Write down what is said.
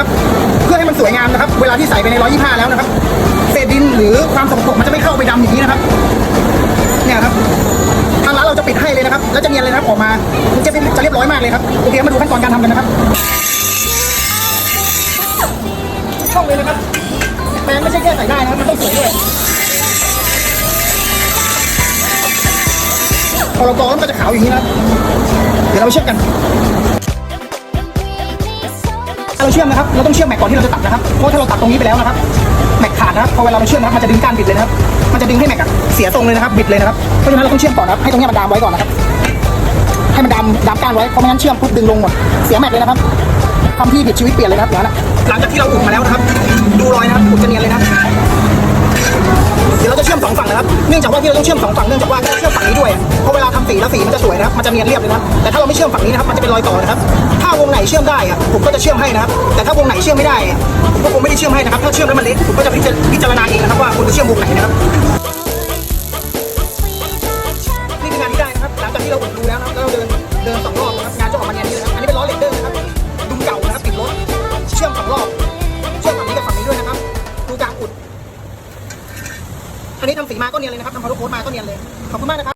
ครับ เพื่อให้มันสวยงามนะครับ เวลาที่ใส่ไปในร้อยยี่ห้าแล้วนะครับ เศษดินหรือความสกปรกมันจะไม่เข้าไปดำอย่างนี้นะครับ เนี่ยครับ ทางร้านเราจะปิดให้เลยนะครับ แล้วจะเนียนเลยนะครับออกมาคุณจะจะเรียบร้อยมากเลยครับ โอเค มาดูขั้นตอนการทำกันนะครับช่องเลยนะครับแมนไม่ใช่แค่ใส่ได้นะครับ มันต้องสวยด้วยพอเรากรองนก็จะขาวอย่างนี้นะ เดี๋ยวเราเช็คกัน เราเชื่อมนะครับ เราต้องเชื่อมแม็กก่อนที่เราจะตัดนะครับ เพราะถ้าเราตัดตรงนี้ไปแล้วนะครับ แม็กขาดนะครับพอเวลาเราเชื่อมนะครับ มันจะดึงก้านบิดเลยนะครับ มันจะดึงให้แม็กเสียทรงเลยนะครับ บิดเลยนะครับ เพราะฉะนั้นเราต้องเชื่อมก่อนนะครับ ให้ตรงนี้มันดามไว้ก่อนนะครับ ให้มันดามดามก้านไว้ เพราะไม่งั้นเชื่อมปุ๊บดึงลงหมด เสียแม็กเลยนะครับทำที่ผิดชีวิตเปลี่ยนเลยนะครับหลังจากที่เราอุดมาแล้วนะครับ ดูรอยนะครับอุดจะเนียนเลยนะเดี๋ยวเราจะเชื่อมสองฝั่งนะครับ เนื่องจากว่าที่เราต้องเชื่อมสองฝั่งเนื่องจากว่าเชื่อมฝั่งนี้ด้วยเพราะเวลาทำสีแล้วสีมันจะสวยนะครับ มันจะเนียนเรียบเลยนะครับ แต่ถ้าเราไม่เชื่อมฝั่งนี้นะครับ มันจะเป็นรอยต่อนะครับถ้า วงไหนเชื่อมได้อะผมก็จะเชื่อมให้นะครับ แต่ถ้าวงไหนเชื่อมไม่ได้ผมก็คงไม่ได้เชื่อมให้นะครับ ถ้าเชื่อมแล้วมันเละผมก็จะพิจารณาเองนะครับว่าคุณจะเชื่อมวงไหนนะครับนี่คืองานที่ได้นะครับหลังจากที่เราอุดรูแล้วนะครับแล้วเราเดินเดินสองรอบนะครับงานจะออกมาเนียนี้นะครับอันนี้เป็นล้อเล็กเดิมนะครับดุมเก่านะครับติดรถเชื่อมสองรอบเชื่อมฝั่งนี้กับฝั่งนี้ด้วยนะครับดูการอุดอันนี้ทำสีมาก็เนียนเลยนะครับทำพารุโค้ดมาก็เนียนเลยขอบคุณมากนะครับ